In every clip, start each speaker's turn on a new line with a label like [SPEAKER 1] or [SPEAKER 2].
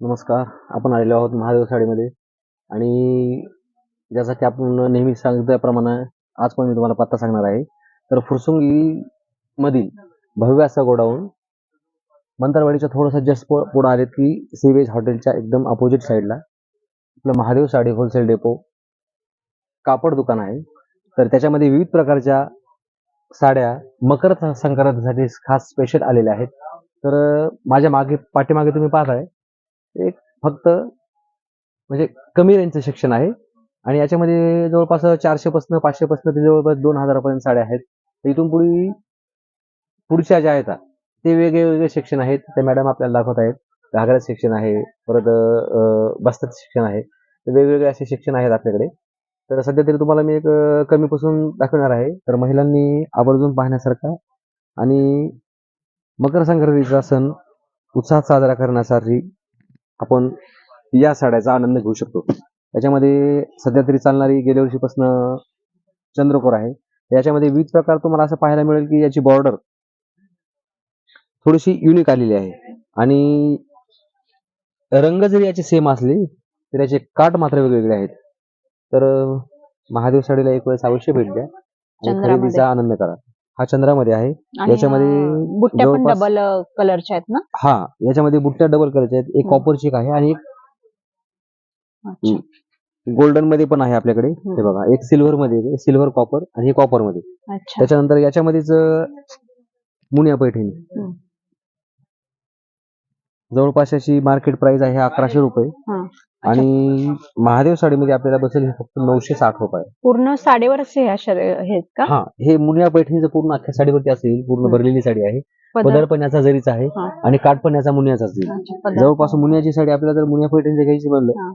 [SPEAKER 1] नमस्कार. आपण आलेलो आहोत महादेव साडीमध्ये. आणि जसं की आपण नेहमी सांगितल्याप्रमाणे आज पण मी तुम्हाला पत्ता सांगणार आहे. तर फुरसुंगी मधील भव्य असा गोडाऊन मंतरवाडीच्या थोडंसं जस्ट पुढं आलेत की सीवेज हॉटेलच्या एकदम अपोजिट साईडला आपलं महादेव साडी होलसेल डेपो कापड दुकान आहे. तर त्याच्यामध्ये विविध प्रकारच्या साड्या मकर संक्रांतीसाठी खास स्पेशल आलेल्या आहेत. तर माझ्या मागे पाठीमागे तुम्ही पाहताय. एक फक्त म्हणजे कमी रेंजचं शिक्षण आहे. आणि याच्यामध्ये जवळपास चारशे पाचशेपासनं पाचशे ते जवळपास दोन हजारापर्यंत साड्या आहेत. तर इथून पुढे पुढच्या ज्या आहेत ते वेगळे वेगळे सेक्शन आहेत. ते मॅडम आपल्याला दाखवत आहेत. घागरा सेक्शन आहे परत अं, शिक्षण सेक्शन आहे वेगवेगळे असे सेक्शन आहेत आपल्याकडे. तर सध्या तरी तुम्हाला मी एक कमीपासून दाखवणार आहे. तर महिलांनी आवर्जून पाहण्यासारखा आणि मकर संक्रांतीचा सण उत्साहात साजरा करण्यासाठी आपण या साड्याचा आनंद घेऊ शकतो. याच्यामध्ये सध्या तरी चालणारी गेल्या वर्षीपासून चंद्रकोर आहे. याच्यामध्ये विविध प्रकार तुम्हाला असं पाहायला मिळेल की याची बॉर्डर थोडीशी युनिक आलेली आहे. आणि रंग जरी याचे सेम असले तर याचे काट मात्र वेगवेगळे आहेत. तर महादेव साडीला एक वेळेस अवश्य भेट द्या. आणि. खरेदीचा आनंद करा. हा चंद्रामध्ये आहे याच्यामध्ये
[SPEAKER 2] अं, बुट्ट्या पण
[SPEAKER 1] जवळपास-
[SPEAKER 2] डबल कलरच्या आहेत ना
[SPEAKER 1] हा याच्यामध्ये बुट्ट्या डबल करायच्या आहेत एक
[SPEAKER 2] हम्म.
[SPEAKER 1] कॉपर चेक आहे आणि एक
[SPEAKER 2] अच्छा.
[SPEAKER 1] गोल्डनमध्ये पण आहे आपल्याकडे
[SPEAKER 2] हम्म.
[SPEAKER 1] हे बघा एक सिल्वर मध्ये सिल्वर कॉपर आणि हे कॉपरमध्ये
[SPEAKER 2] अच्छा
[SPEAKER 1] त्याच्यानंतर याच्यामध्येच अं, मुनिया पैठणी
[SPEAKER 2] हम्म.
[SPEAKER 1] जवळपास याची मार्केट प्राइस आहे अकराशे रुपये
[SPEAKER 2] हा.
[SPEAKER 1] आणि महादेव साडीमध्ये आपल्याला बसेल हे फक्त नऊशे साठ रुपये.
[SPEAKER 2] पूर्ण साडीवरच हे अशा आहेत का?
[SPEAKER 1] हा हे मुनिया पैठणीचं पूर्ण अख्ख्या साडीवरती असेल पूर्ण. भरलेली साडी आहे.
[SPEAKER 2] पदर?
[SPEAKER 1] पदर पण याचा जरीचा आहे
[SPEAKER 2] हा.
[SPEAKER 1] आणि काठ पण याचा मुनियाचा असेल.
[SPEAKER 2] अच्छा, पदर.
[SPEAKER 1] जवळपास मुनियाची साडी आपल्याला जर मुनिया पैठणीची घ्यायची म्हणलं
[SPEAKER 2] हा.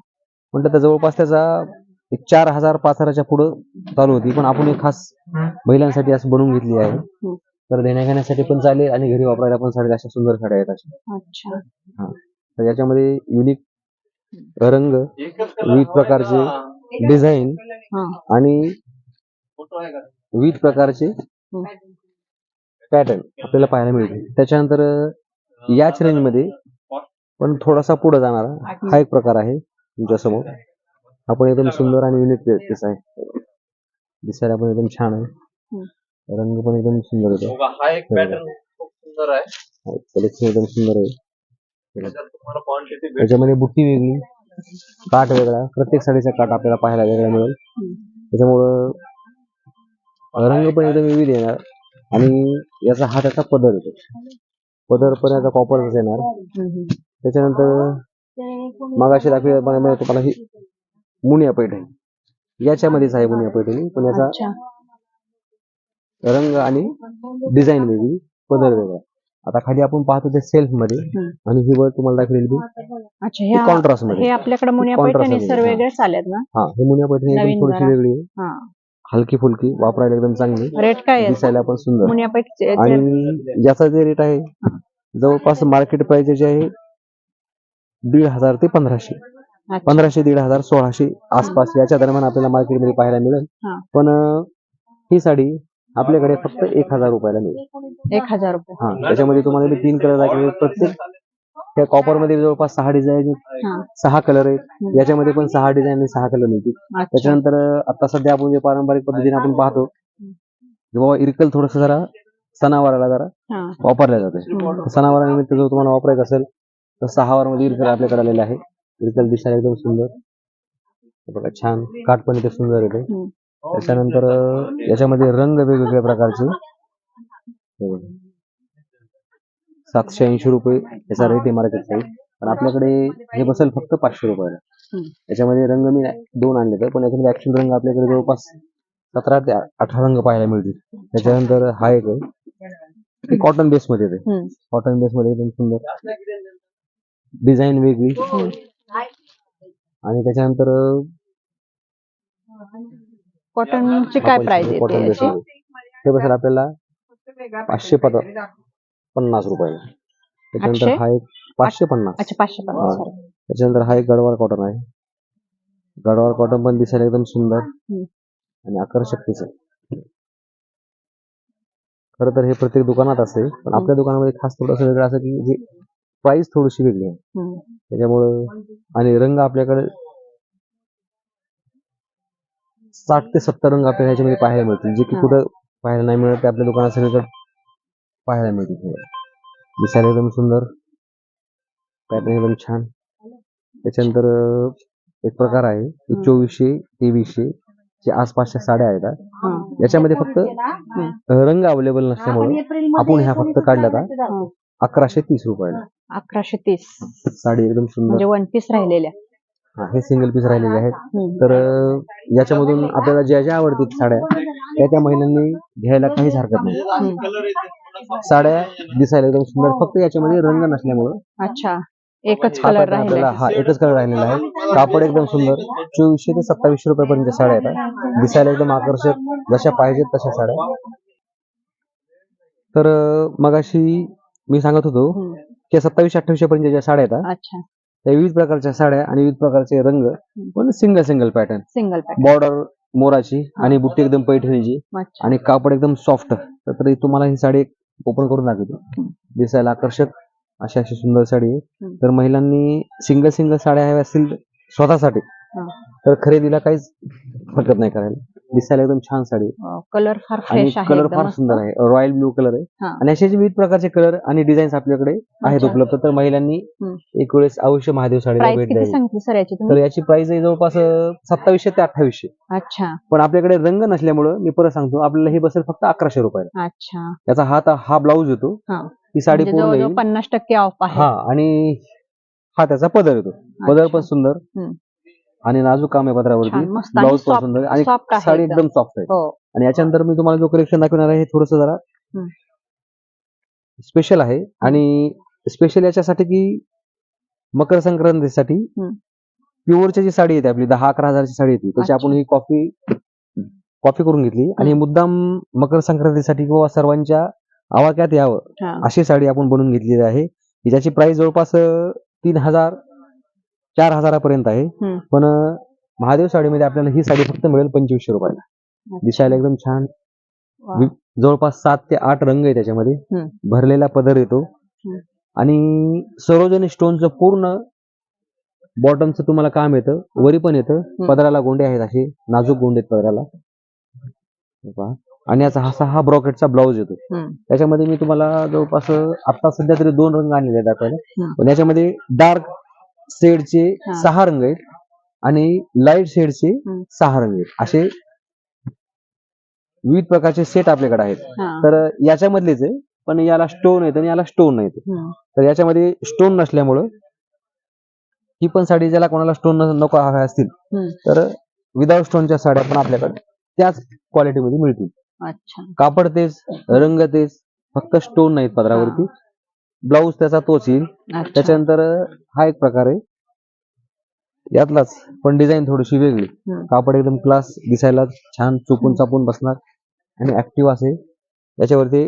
[SPEAKER 1] म्हटलं तर जवळपास त्याचा एक चार हजार पाच हजारच्या पुढं चालू होती. पण आपण एक खास महिलांसाठी असं बनवून घेतली आहे.
[SPEAKER 2] हम्म.
[SPEAKER 1] तर देण्या घेण्यासाठी पण चालेल आणि घरी वापरायला पण साड्या अशा सुंदर साड्या आहेत अशा.
[SPEAKER 2] अच्छा.
[SPEAKER 1] तर याच्यामध्ये युनिक रंग विविध प्रकारचे डिझाईन
[SPEAKER 2] हा.
[SPEAKER 1] आणि विविध प्रकारचे. पॅटर्न आपल्याला पाहायला मिळते त्याच्यानंतर याच रेंजमध्ये पण थोडासा पुढे जाणारा हा एक प्रकार आहे तुमच्यासमोर हा पण एकदम सुंदर आणि युनिक पीस आहे. दिसायला पण एकदम छान आहे. रंग पण एकदम सुंदर
[SPEAKER 3] हा एक पॅटर्न खूप सुंदर आहे.
[SPEAKER 1] कलेक्शन एकदम सुंदर आहे
[SPEAKER 3] त्याच्यात तुम्हाला क्वांटिटी भेट
[SPEAKER 1] त्याच्यामध्ये बुट्टी वेगळी काठ वेगळा प्रत्येक साडीचा काठ आपल्याला पाहायला वेगळा मिळेल. त्याच्यामुळं रंग पण एकदम विविध येणार आणि याचा हा त्याचा पदर येतो. पदर पण याचा कॉपरच येणार. त्याच्यानंतर मगाशी दाखवल्याप्रमाणे तुम्हाला ही मुनिया पैठणी. याच्यामध्येच आहे मुनिया पैठणी पण याचा रंग आणि डिझाईन वेगळी पदर वेगळा. आता खाली आपण पाहतो ते
[SPEAKER 2] सेल्फमध्ये.
[SPEAKER 1] आणि ही वर तुम्हाला दाखवलेली
[SPEAKER 2] हे
[SPEAKER 1] कॉन्ट्रास्टमध्ये.
[SPEAKER 2] हे आपल्याकडे
[SPEAKER 1] हा.
[SPEAKER 2] ना?
[SPEAKER 1] हा हे मुनिया पैठणी एकदम थोडीशी. वेगळी आहे.
[SPEAKER 2] हा.
[SPEAKER 1] हलकी फुलकी वापरायला एकदम चांगली.
[SPEAKER 2] रेट काय आहे?
[SPEAKER 1] दिसायला पण सुंदर.
[SPEAKER 2] मुनिया पैठणी
[SPEAKER 1] आणि याचा जे रेट आहे जवळपास मार्केट प्राइस याची आहे दीड हजार ते पंधराशे. पंधराशे दीड हजार सोळाशे आसपास याच्या दरम्यान आपल्याला मार्केटमध्ये पाहायला मिळेल.
[SPEAKER 2] हा.
[SPEAKER 1] पण ही साडी आपल्याकडे फक्त एक हजार रुपयाला मिळेल.
[SPEAKER 2] एक हजार रुपये.
[SPEAKER 1] हा त्याच्यामध्ये तुम्हाला मी तीन कलर दाखवले प्रत्येक त्या कॉपरमध्ये जवळपास सहा डिझाईन
[SPEAKER 2] हा.
[SPEAKER 1] सहा कलर आहेत. याच्यामध्ये पण सहा डिझाईन आणि सहा कलर मिळतील.
[SPEAKER 2] अच्छा.
[SPEAKER 1] त्याच्यानंतर आता सध्या आपण जे पारंपरिक पद्धतीने आपण पाहतो की बाबा इरकल थोडस जरा सणावाराला जरा
[SPEAKER 2] हा.
[SPEAKER 1] वापरल्या जाते. सणावारानिमित्त जर तुम्हाला वापरायचं असेल तर सहावारमध्ये इरकल आपल्याकडे आलेले आहे. इरकल दिसायला एकदम सुंदर. हे बघा छान. काठ पण इथे सुंदर येते
[SPEAKER 2] हम्म.
[SPEAKER 1] त्याच्यानंतर अं, याच्यामध्ये रंग वेगवेगळ्या प्रकारचे. हे. सातशे ऐंशी रुपये याचा रेट आहे मार्केट साईड पण आपल्याकडे हे बसेल फक्त पाचशे रुपयाला. याच्यामध्ये रंग मी दोन आणले तर पण याच्यामध्ये ऍक्शन रंग आपल्याकडे जवळपास सतरा ते अठरा रंग पाहायला मिळतील. त्याच्यानंतर हा एक आहे. कॉटन बेस मध्ये येते. कॉटन बेस मध्ये एकदम सुंदर. डिझाईन वेगळी. आणि त्याच्यानंतर
[SPEAKER 2] कॉटनची काय प्राइस येते
[SPEAKER 1] कॉटन
[SPEAKER 2] याची
[SPEAKER 1] ते बसेल आपल्याला पाचशे पद पन्नास रुपयाला त्याच्यानंतर
[SPEAKER 2] आठशे?
[SPEAKER 1] हा एक पाचशे पन्नास
[SPEAKER 2] अच्छा पाचशे पन्नास
[SPEAKER 1] हा. त्याच्यानंतर हा एक गडवाल कॉटन आहे गडवाल कॉटन पण दिसायला एकदम सुंदर
[SPEAKER 2] हम्म.
[SPEAKER 1] आणि आकर्षक दिसेल खरं तर हे प्रत्येक दुकानात असेल पण आपल्या दुकानामध्ये खास थोडंसं वेगळं असं की जे प्राइस थोडीशी वेगळी आहे
[SPEAKER 2] हम्म.
[SPEAKER 1] त्याच्यामुळं आणि रंग आपल्याकडे साठ ते सत्तर रंग आपल्याला ह्याच्यामध्ये पाहायला मिळतील जे की. कुठं पाहायला नाही मिळत ते आपल्या दुकानात सगळीकडे पाहायला मिळतील. दिसायला एकदम सुंदर पॅटर्न एकदम छान त्याच्यानंतर एक प्रकार आहे. चोवीसशे तेवीसशे चे आसपासच्या साड्या आहेत. याच्यामध्ये फक्त रंग अवेलेबल नसल्यामुळे आपण ह्या फक्त काढल्या का. अकराशे तीस रुपयाला
[SPEAKER 2] अकराशे तीस
[SPEAKER 1] साडी एकदम
[SPEAKER 2] म्हणजे
[SPEAKER 1] सुंदर
[SPEAKER 2] वन पीस राहिलेल्या
[SPEAKER 1] हा, हे सिंगल पीस राहिलेले आहेत. तर याच्यामधून आपल्याला ज्या ज्या आवडतील साड्या त्या त्या महिलांनी घ्यायला काहीच हरकत नाही. साड्या दिसायला एकदम सुंदर फक्त याच्यामध्ये रंग नसल्यामुळे
[SPEAKER 2] अच्छा एकच
[SPEAKER 1] हा
[SPEAKER 2] कलर
[SPEAKER 1] आपल्याला हा एकच कलर राहिलेला आहे. कापड एकदम सुंदर चोवीसशे ते सत्तावीसशे रुपयापर्यंत साड्या येतात दिसायला एकदम आकर्षक जशा पाहिजेत तशा साड्या. तर मगाशी मी सांगत होतो. की सत्तावीसशे अठ्ठावीसशे पर्यंत ज्या साड्या येतात त्या विविध प्रकारच्या साड्या आणि विविध प्रकारचे रंग पण single single pattern
[SPEAKER 2] single
[SPEAKER 1] border मोराची आणि बुट्टी एकदम पैठणीची आणि कापड एकदम सॉफ्ट तर तुम्हाला ही साडी ओपन करून दाखवतो. दिसायला आकर्षक अशी अशी सुंदर साडी आहे. तर महिलांनी सिंगल सिंगल साड्या हव्या असतील स्वतःसाठी. तर खरेदीला काहीच हरकत नाही करायला. दिसायला एकदम छान साडी आहे.
[SPEAKER 2] कलर फार
[SPEAKER 1] आणि
[SPEAKER 2] फ्रेश आहे
[SPEAKER 1] कलर
[SPEAKER 2] एकदम
[SPEAKER 1] फार
[SPEAKER 2] मस्त.
[SPEAKER 1] सुंदर आहे रॉयल ब्लू कलर आहे
[SPEAKER 2] हा.
[SPEAKER 1] आणि असे जे विविध प्रकारचे कलर आणि डिझाईन्स आपल्याकडे आहेत
[SPEAKER 2] अच्छा.
[SPEAKER 1] उपलब्ध तर महिलांनी
[SPEAKER 2] हम्म.
[SPEAKER 1] एक वेळेस अवश्य महादेव साडीला
[SPEAKER 2] प्राइस
[SPEAKER 1] भेट
[SPEAKER 2] किती
[SPEAKER 1] द्यावी
[SPEAKER 2] सांगितली सर याची
[SPEAKER 1] तर
[SPEAKER 2] तुम्ही
[SPEAKER 1] याची प्राइस आहे जवळपास सत्तावीसशे ते अठ्ठावीसशे
[SPEAKER 2] अच्छा
[SPEAKER 1] पण आपल्याकडे रंग नसल्यामुळं मी परत सांगतो आपल्याला हे बसेल फक्त अकराशे रुपयाला
[SPEAKER 2] अच्छा
[SPEAKER 1] त्याचा हा ता- हा ब्लाऊज येतो
[SPEAKER 2] हा.
[SPEAKER 1] ती साडी
[SPEAKER 2] म्हणजे
[SPEAKER 1] पूर्ण
[SPEAKER 2] जवळजवळ
[SPEAKER 1] येईल
[SPEAKER 2] पन्नास टक्के ऑफ आहे
[SPEAKER 1] हा आणि हा त्याचा पदर येतो पदर
[SPEAKER 2] अच्छा.
[SPEAKER 1] पण सुंदर
[SPEAKER 2] हम्म.
[SPEAKER 1] आणि नाजूक काम आहे
[SPEAKER 2] मस्त आणि
[SPEAKER 1] ब्लाऊज
[SPEAKER 2] soft-
[SPEAKER 1] सुंदर आणि
[SPEAKER 2] soft आहे
[SPEAKER 1] साडी
[SPEAKER 2] एकदम.
[SPEAKER 1] सॉफ्ट आहे
[SPEAKER 2] हो
[SPEAKER 1] आणि याच्यानंतर मी तुम्हाला जो कलेक्शन दाखवणार आहे हे थोडस जरा
[SPEAKER 2] हम्म.
[SPEAKER 1] स्पेशल आहे आणि स्पेशल याच्यासाठी की मकर संक्रांतीसाठी
[SPEAKER 2] हम्म.
[SPEAKER 1] प्युअरची जी साडी येते आपली दहा अकरा हजारची साडी येते त्याची
[SPEAKER 2] अच्छा.
[SPEAKER 1] आपण ही कॉफी कॉफी करून घेतली आणि. मुद्दाम मकर संक्रांतीसाठी किंवा सर्वांच्या आवाक्यात यावं
[SPEAKER 2] हा.
[SPEAKER 1] अशी साडी आपण बनवून घेतलेली आहे की ज्याची प्राइस जवळपास अं, तीन हजार चार हजारापर्यंत आहे
[SPEAKER 2] हम्म.
[SPEAKER 1] पण अं, महादेव साडीमध्ये आपल्याला ही साडी फक्त मिळेल पंचवीसशे रुपयाला. दिसायला एकदम छान
[SPEAKER 2] वा.
[SPEAKER 1] वि- जवळपास सात ते आठ रंग आहे त्याच्यामध्ये
[SPEAKER 2] हम्म.
[SPEAKER 1] भरलेला पदर येतो
[SPEAKER 2] हम्म.
[SPEAKER 1] आणि सरोजनी स्टोनचं पूर्ण बॉटमचं तुम्हाला काम येतं वरी पण येतं पदराला गोंडे आहेत असे नाजूक गोंडे आहेत पदराला हे पहा. आणि याचा असा हा ब्रॉकेटचा ब्लाऊज येतो
[SPEAKER 2] हम्म.
[SPEAKER 1] त्याच्यामध्ये मी तुम्हाला जवळपास आता सध्या तरी दोन रंग आणलेले आहेत दाखवायला
[SPEAKER 2] हम्म.
[SPEAKER 1] पण याच्यामध्ये डार्क शेडचे
[SPEAKER 2] हा.
[SPEAKER 1] सहा रंग आहेत आणि लाइट शेडचे
[SPEAKER 2] हम्म.
[SPEAKER 1] सहा रंग आहेत असे विविध प्रकारचे सेट आपल्याकडे आहेत
[SPEAKER 2] हा.
[SPEAKER 1] तर याच्यामधलेच आहे पण याला स्टोन येतं आणि याला स्टोन नाही येत.
[SPEAKER 2] हम्म.
[SPEAKER 1] तर याच्यामध्ये स्टोन नसल्यामुळं ही पण साडी ज्याला कोणाला स्टोन नको हव्या असतील
[SPEAKER 2] हम्म.
[SPEAKER 1] तर विदाउट स्टोनच्या साड्या पण आपल्याकडे त्याच क्वालिटीमध्ये मिळतील
[SPEAKER 2] अच्छा
[SPEAKER 1] कापड तेच रंग तेच फक्त स्टोन नाहीत पदरावरती ब्लाऊज त्याचा तोच येईल. त्याच्यानंतर हा एक प्रकार आहे. यातलाच पण डिझाईन थोडीशी वेगळी. कापड एकदम क्लास दिसायला छान चुकून चापून बसणार आणि ऍक्टिव्ह असे. याच्यावरती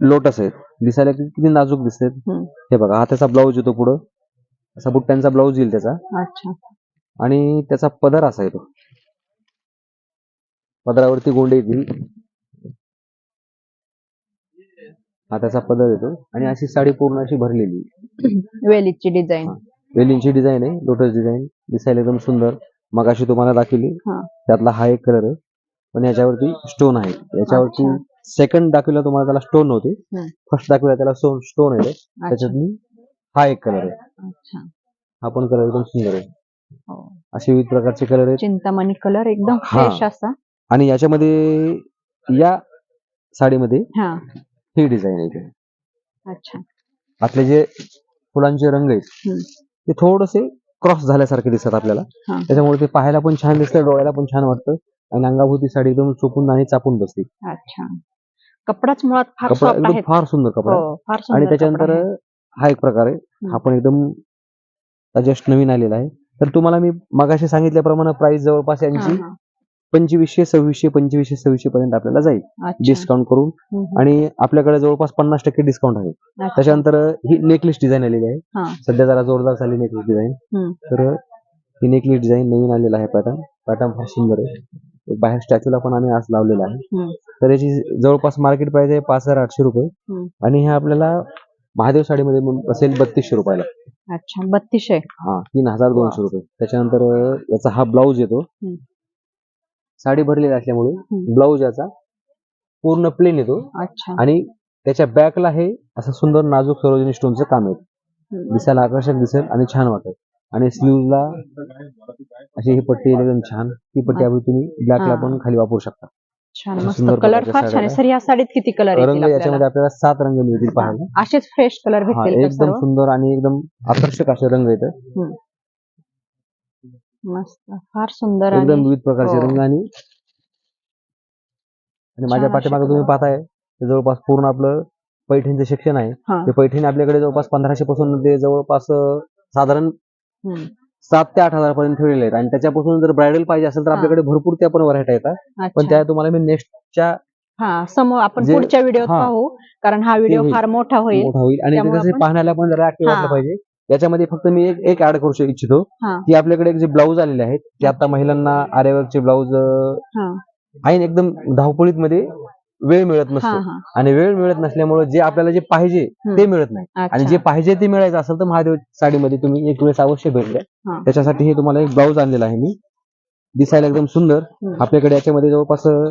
[SPEAKER 1] लोटस आहेत. दिसायला किती किती नाजूक दिसतात. हे बघा हा त्याचा ब्लाऊज येतो पुढं. असा बुट्ट्यांचा ब्लाऊज येईल त्याचा. आणि त्याचा पदर असा येतो. पदरावरती गोंडे येतील. हा त्याचा पदर येतो. आणि अशी साडी पूर्ण अशी भरलेली.
[SPEAKER 2] वेलीची डिझाईन.
[SPEAKER 1] हा. वेलींची डिझाईन आहे लोटस डिझाईन. दिसायला एकदम सुंदर. मग अशी तुम्हाला दाखवली.
[SPEAKER 2] हा.
[SPEAKER 1] त्यातला हा एक कलर आहे. पण याच्यावरती स्टोन आहे. याच्यावरती
[SPEAKER 2] अच्छा.
[SPEAKER 1] सेकंड दाखवला तुम्हाला त्याला स्टोन नव्हते.
[SPEAKER 2] हम्म.
[SPEAKER 1] फर्स्ट दाखवला त्याला स्टोन स्टोन आहे त्याच्यातनी हा एक कलर आहे.
[SPEAKER 2] अच्छा.
[SPEAKER 1] हा पण कलर एकदम सुंदर आहे.
[SPEAKER 2] हो.
[SPEAKER 1] असे विविध प्रकारचे कलर आहेत.
[SPEAKER 2] चिंतामणी कलर एकदम
[SPEAKER 1] हा.
[SPEAKER 2] फ्रेश असा.
[SPEAKER 1] आणि याच्यामध्ये या साडीमध्ये
[SPEAKER 2] हा.
[SPEAKER 1] ही डिझाईन.
[SPEAKER 2] अच्छा
[SPEAKER 1] आपले जे फुलांचे रंग आहेत
[SPEAKER 2] हम्म.
[SPEAKER 1] ते थोडेसे क्रॉस झाल्यासारखे दिसतात आपल्याला
[SPEAKER 2] हा.
[SPEAKER 1] त्याच्यामुळे ते पाहायला पण छान दिसतं डोळ्याला पण छान वाटतं आणि अंगाभोवती साडी एकदम चोपून आणि चापून बसते
[SPEAKER 2] अच्छा कपडाच मुळात फार
[SPEAKER 1] कपडा
[SPEAKER 2] सॉफ्ट
[SPEAKER 1] एकदम
[SPEAKER 2] आहे
[SPEAKER 1] फार सुंदर कपडा आहे.
[SPEAKER 2] हो फार
[SPEAKER 1] आणि त्याच्यानंतर
[SPEAKER 2] कपडा आहे.
[SPEAKER 1] हा एक प्रकार आहे हा पण एकदम जस्ट नवीन आलेला आहे तर तुम्हाला मी मगाशी सांगितल्याप्रमाणे प्राइस जवळपास
[SPEAKER 2] हा,
[SPEAKER 1] यांची
[SPEAKER 2] हा.
[SPEAKER 1] पंचवीसशे सव्वीसशे पंचवीसशे सव्वीसशे पर्यंत आपल्याला जाईल
[SPEAKER 2] अच्छा.
[SPEAKER 1] डिस्काउंट करून
[SPEAKER 2] हम्म.
[SPEAKER 1] आणि आपल्याकडे जवळपास पन्नास टक्के डिस्काउंट आहे
[SPEAKER 2] अच्छा.
[SPEAKER 1] त्याच्यानंतर ही नेकलेस डिझाईन आलेली आहे
[SPEAKER 2] हा.
[SPEAKER 1] सध्या जरा जोरदार झाली नेकलेस डिझाईन
[SPEAKER 2] हम्म.
[SPEAKER 1] तर ही नेकलेस डिझाईन नवीन आलेला आहे पॅटर्न पॅटर्न फार सुंदर आहे बाहेर स्टॅच्यूला पण आम्ही आज लावलेला आहे
[SPEAKER 2] हम्म.
[SPEAKER 1] तर याची जवळपास मार्केट प्राइस आहे पाच हजार आठशे रुपये
[SPEAKER 2] हम्म.
[SPEAKER 1] आणि हे आपल्याला महादेव साडीमध्ये मग बसेल बत्तीसशे रुपयाला
[SPEAKER 2] अच्छा बत्तीसशे
[SPEAKER 1] हा तीन हजार दोनशे रुपये त्याच्यानंतर अं, याचा हा ब्लाऊज येतो
[SPEAKER 2] हम्म.
[SPEAKER 1] साडी भरलेली असल्यामुळे. ब्लाऊज याचा पूर्ण प्लेन येतो. आणि त्याच्या बॅकला हे असं सुंदर नाजूक सरोजिनी स्टोनचं काम आहे.
[SPEAKER 2] हम्म.
[SPEAKER 1] दिसायला आकर्षक दिसेल आणि छान वाटेल. आणि स्लीवला अशी ही पट्टी एकदम छान. ती पट्टी आपण तुम्ही ब्लॅकला. पण खाली वापरू शकता.
[SPEAKER 2] छान मस्त कलर फार छान आहे. सर या साडीत किती कलर
[SPEAKER 1] रंग याच्यामध्ये
[SPEAKER 2] आपल्याला
[SPEAKER 1] सात रंग मिळतील पाहायला.
[SPEAKER 2] असेच फ्रेश कलर भेटतील
[SPEAKER 1] एकदम सुंदर आणि एकदम आकर्षक असे रंग येतात.
[SPEAKER 2] मस्त फार सुंदर
[SPEAKER 1] एकदम
[SPEAKER 2] आणि
[SPEAKER 1] विविध प्रकारचे
[SPEAKER 2] हो.
[SPEAKER 1] रंग आणि आणि माझ्या
[SPEAKER 2] छान
[SPEAKER 1] पाठीमागे तुम्ही. पाहताय ते जवळपास पूर्ण आपलं पैठणचं सेक्शन आहे
[SPEAKER 2] हा.
[SPEAKER 1] ते पैठणी आपल्याकडे जवळपास पंधराशे पासून ते जवळपास अं, साधारण
[SPEAKER 2] हम्म.
[SPEAKER 1] सात ते आठ हजार पर्यंत ठेवलेले आहेत आणि त्याच्यापासून जर ब्रायडल पाहिजे असेल तर
[SPEAKER 2] हा.
[SPEAKER 1] आपल्याकडे भरपूर त्या पण व्हरायटी येतात पण
[SPEAKER 2] अच्छा
[SPEAKER 1] त्या तुम्हाला मी नेक्स्टच्या
[SPEAKER 2] हा समोर आपण
[SPEAKER 1] जे-
[SPEAKER 2] पुढच्या व्हिडिओत
[SPEAKER 1] हा.
[SPEAKER 2] पाहू कारण हा व्हिडिओ. फार मोठा होईल
[SPEAKER 1] मोठा होईल आणि
[SPEAKER 2] त्यामुळे
[SPEAKER 1] ते कसं
[SPEAKER 2] आपण-
[SPEAKER 1] पाहण्याला पण जरा
[SPEAKER 2] हा.
[SPEAKER 1] वाटलं पाहिजे याच्यामध्ये फक्त मी एक एक ऍड करू इच्छितो
[SPEAKER 2] हा.
[SPEAKER 1] की आपल्याकडे एक जे ब्लाऊज आलेले आहेत ते आता महिलांना आर्यवर्कचे ब्लाऊज
[SPEAKER 2] हा.
[SPEAKER 1] आहे एकदम धावपळीत मध्ये वेळ मिळत
[SPEAKER 2] हा
[SPEAKER 1] नसतो.
[SPEAKER 2] हा.
[SPEAKER 1] आणि वेळ मिळत नसल्यामुळे जे आपल्याला जे पाहिजे
[SPEAKER 2] हम्म.
[SPEAKER 1] ते मिळत नाही. आणि
[SPEAKER 2] अच्छा.
[SPEAKER 1] जे पाहिजे ते मिळायचं असेल तर महादेव साडीमध्ये तुम्ही एक वेळेस अवश्य भेट द्या.
[SPEAKER 2] हा.
[SPEAKER 1] त्याच्यासाठी हे तुम्हाला एक ब्लाऊज आणलेला आहे मी. दिसायला एकदम सुंदर.
[SPEAKER 2] हम्म.
[SPEAKER 1] आपल्याकडे याच्यामध्ये जवळपास अं,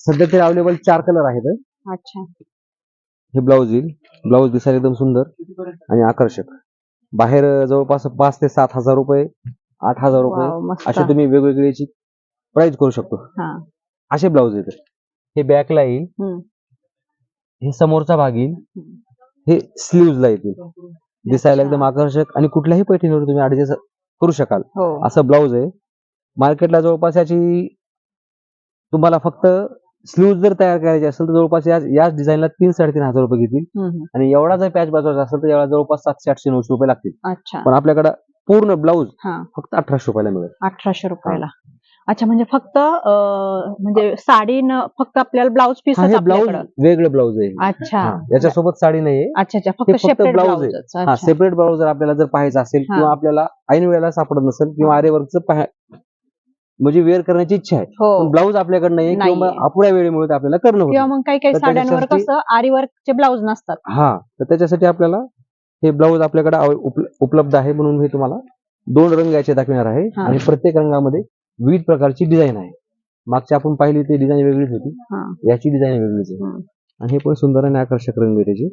[SPEAKER 1] सध्या तरी अवेलेबल चार कलर आहेत.
[SPEAKER 2] अच्छा.
[SPEAKER 1] हे ब्लाऊज येईल. ब्लाऊज दिसायला एकदम सुंदर आणि आकर्षक. बाहेर जवळपास पाच ते सात हजार रुपये आठ हजार रुपये असे तुम्ही वेगवेगळी याची प्राइस करू शकतो.
[SPEAKER 2] हा.
[SPEAKER 1] असे ब्लाऊज येतात. हे बॅकला येईल.
[SPEAKER 2] हम्म.
[SPEAKER 1] हे समोरचा भाग येईल. हे स्लीव्हजला येतील. दिसायला एकदम आकर्षक आणि कुठल्याही पैठणीवर तुम्ही ऍडजस्ट करू शकाल.
[SPEAKER 2] हो.
[SPEAKER 1] असं ब्लाऊज आहे. मार्केटला जवळपास याची तुम्हाला फक्त स्लीव्ह जर तयार करायची असेल तर जवळपास याच डिझाईनला तीन साडेतीन हजार रुपये घेतील. आणि एवढा जर पॅच बसवायचा असेल तर जवळपास सातशे आठशे नऊशे रुपये लागतील.
[SPEAKER 2] अच्छा.
[SPEAKER 1] पण आपल्याकडे पूर्ण ब्लाऊज फक्त अठराशे रुपयाला मिळेल.
[SPEAKER 2] अठराशे रुपयाला. अच्छा म्हणजे फक्त म्हणजे साडी न फक्त आपल्याला ब्लाऊज पीस
[SPEAKER 1] ब्लाऊज वेगळं ब्लाऊज आहे.
[SPEAKER 2] अच्छा.
[SPEAKER 1] याच्यासोबत साडी नाहीये.
[SPEAKER 2] अच्छा अच्छा फक्त
[SPEAKER 1] आहे.
[SPEAKER 2] ब्लाऊज
[SPEAKER 1] हा सेपरेट ब्लाऊज जर आपल्याला जर पाहायचं असेल. किंवा आपल्याला ऐन वेळेला सापडत नसेल किंवा. आरेवर्कचं पाहा म्हणजे वेअर करण्याची इच्छा आहे. पण
[SPEAKER 2] हो
[SPEAKER 1] ब्लाऊज आपल्याकडे नाहीये किंवा अपुऱ्या वेळेमुळे आपल्याला करणं
[SPEAKER 2] किंवा मग काही काही साड्यांवर कसं आरी वर्कचे ब्लाऊज नसतात.
[SPEAKER 1] हा तर त्याच्यासाठी आपल्याला हे ब्लाऊज आपल्याकडे उपलब्ध आहे म्हणून मी तुम्हाला दोन रंग याचे दाखवणार आहे. आणि प्रत्येक रंगामध्ये विविध प्रकारची डिझाईन आहे. मागची आपण पाहिली ती डिझाईन वेगळीच होती. याची डिझाईन वेगळीच आहे. आणि हे पण सुंदर आणि आकर्षक रंग आहे त्याचे.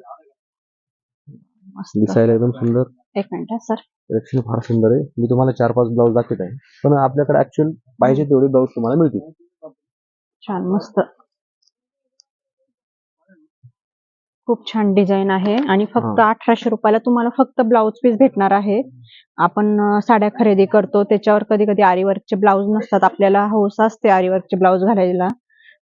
[SPEAKER 1] दिसायला एकदम सुंदर.
[SPEAKER 2] एक मिनिट सर.
[SPEAKER 1] कलेक्शन फार सुंदर आहे. मी तुम्हाला चार पाच ब्लाऊज दाखवत आहे. पण आपल्याकडे ऍक्च्युअल पाहिजे तेवढे ब्लाऊज तुम्हाला मिळतील.
[SPEAKER 2] छान मस्त. खूप छान डिझाईन आहे आणि फक्त अठराशे रुपयाला तुम्हाला फक्त ब्लाऊज पीस भेटणार आहे. आपण साड्या खरेदी करतो. त्याच्यावर कधी कधी आरीवर्कचे ब्लाऊज नसतात. आपल्याला हौस असते आरीवर्कचे ब्लाऊज घालायला.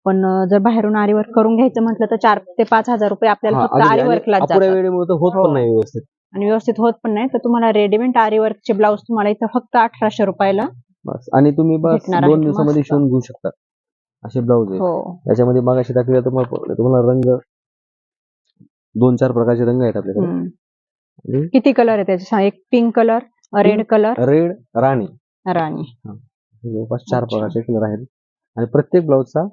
[SPEAKER 2] पण जर बाहेरून आरीवर्क करून घ्यायचं म्हटलं तर चार ते पाच हजार रुपये आपल्याला
[SPEAKER 1] हा,
[SPEAKER 2] फक्त
[SPEAKER 1] वेळेमुळे तर होत
[SPEAKER 2] हो.
[SPEAKER 1] पण नाही व्यवस्थित.
[SPEAKER 2] आणि व्यवस्थित होत पण नाही तर तुम्हाला रेडीमेड आरीवर्कचे ब्लाऊज तुम्हाला इथं फक्त अठराशे रुपयाला
[SPEAKER 1] बस. आणि तुम्ही. दोन दिवसामध्ये. शिवून घेऊ शकता. असे ब्लाऊज आहे
[SPEAKER 2] हो.
[SPEAKER 1] मग अशी दाखवली तुम्हाला तुम्हाला रंग दोन चार प्रकारचे रंग आहेत आपल्याकडे.
[SPEAKER 2] किती कलर आहे त्याचे. एक pink colour red colour?
[SPEAKER 1] Red राणी.
[SPEAKER 2] राणी.
[SPEAKER 1] जवळपास चार. प्रकारचे कलर आहेत. आणि प्रत्येक ब्लाऊजचा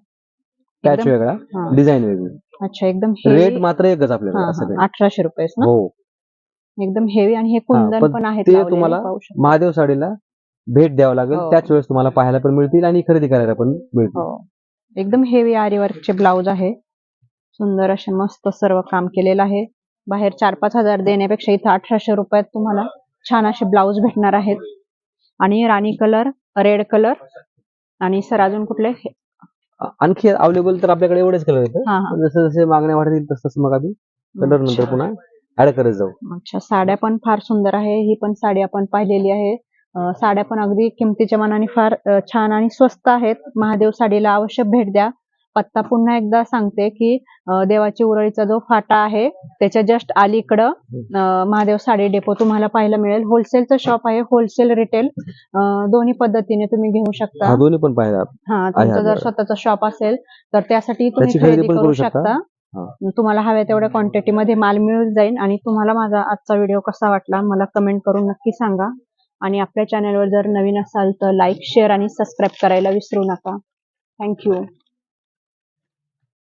[SPEAKER 1] पॅच
[SPEAKER 2] एकदम-
[SPEAKER 1] वेगळा.
[SPEAKER 2] हा.
[SPEAKER 1] डिझाईन वेगळी.
[SPEAKER 2] अच्छा एकदम
[SPEAKER 1] रेट
[SPEAKER 2] हेवी
[SPEAKER 1] मात्र एकच काही.
[SPEAKER 2] अठराशे रुपये ना?
[SPEAKER 1] हो.
[SPEAKER 2] एकदम हेवी आणि हे कुंदन
[SPEAKER 1] पण
[SPEAKER 2] पण आहेत
[SPEAKER 1] ते
[SPEAKER 2] लावलेले,
[SPEAKER 1] तुम्हाला
[SPEAKER 2] पाहू शकता.
[SPEAKER 1] महादेव साडीला भेट द्यावं लागेल.
[SPEAKER 2] हो.
[SPEAKER 1] त्याच वेळेस तुम्हाला पाहायला पण मिळतील आणि खरेदी करायला पण मिळतील.
[SPEAKER 2] हो. एकदम हेवी आरीवर्कचे ब्लाऊज आहे. सुंदर असे मस्त सर्व काम केलेलं आहे. बाहेर चार पाच हजार देण्यापेक्षा इथं अठराशे रुपयात तुम्हाला छान असे ब्लाऊज भेटणार आहेत. आणि राणी कलर रेड कलर आणि सर अजून कुठले?
[SPEAKER 1] आणखी अवेलेबल तर आपल्याकडे एवढेच कलर आहेत
[SPEAKER 2] हा. हा
[SPEAKER 1] जसे जसे मागण्या वाढतील तसं तसं मग आम्ही कलर नंतर
[SPEAKER 2] अच्छा.
[SPEAKER 1] पुन्हा ऍड करत जाऊ.
[SPEAKER 2] अच्छा साड्या पण फार सुंदर आहे. ही पण साडी आपण पाहिलेली आहे. अं, साड्या पण अगदी किमतीच्या मानाने फार अं, छान आणि स्वस्त आहेत. महादेव साडीला अवश्य भेट द्या. पत्ता पुन्हा एकदा सांगते की देवाची उरळीचा जो फाटा आहे त्याच्या जस्ट अलीकडं महादेव साडी डेपो तुम्हाला पाहायला मिळेल. होलसेलचं शॉप आहे होलसेल रिटेल दोन्ही पद्धतीने तुम्ही घेऊ शकता.
[SPEAKER 1] हा दोन्ही पण पाहिजे
[SPEAKER 2] हा तुमचं जर. स्वतःचं शॉप असेल तर त्यासाठी तुम्ही
[SPEAKER 1] खरेदी
[SPEAKER 2] करू
[SPEAKER 1] शकता.
[SPEAKER 2] तुम्हाला हव्या तेवढ्या क्वांटिटी मध्ये माल मिळून जाईल आणि तुम्हाला माझा आजचा व्हिडिओ कसा वाटला मला कमेंट करून नक्की सांगा. आणि आपल्या चॅनलवर जर नवीन असाल तर लाईक शेअर आणि सबस्क्राईब करायला विसरू नका. थँक्यू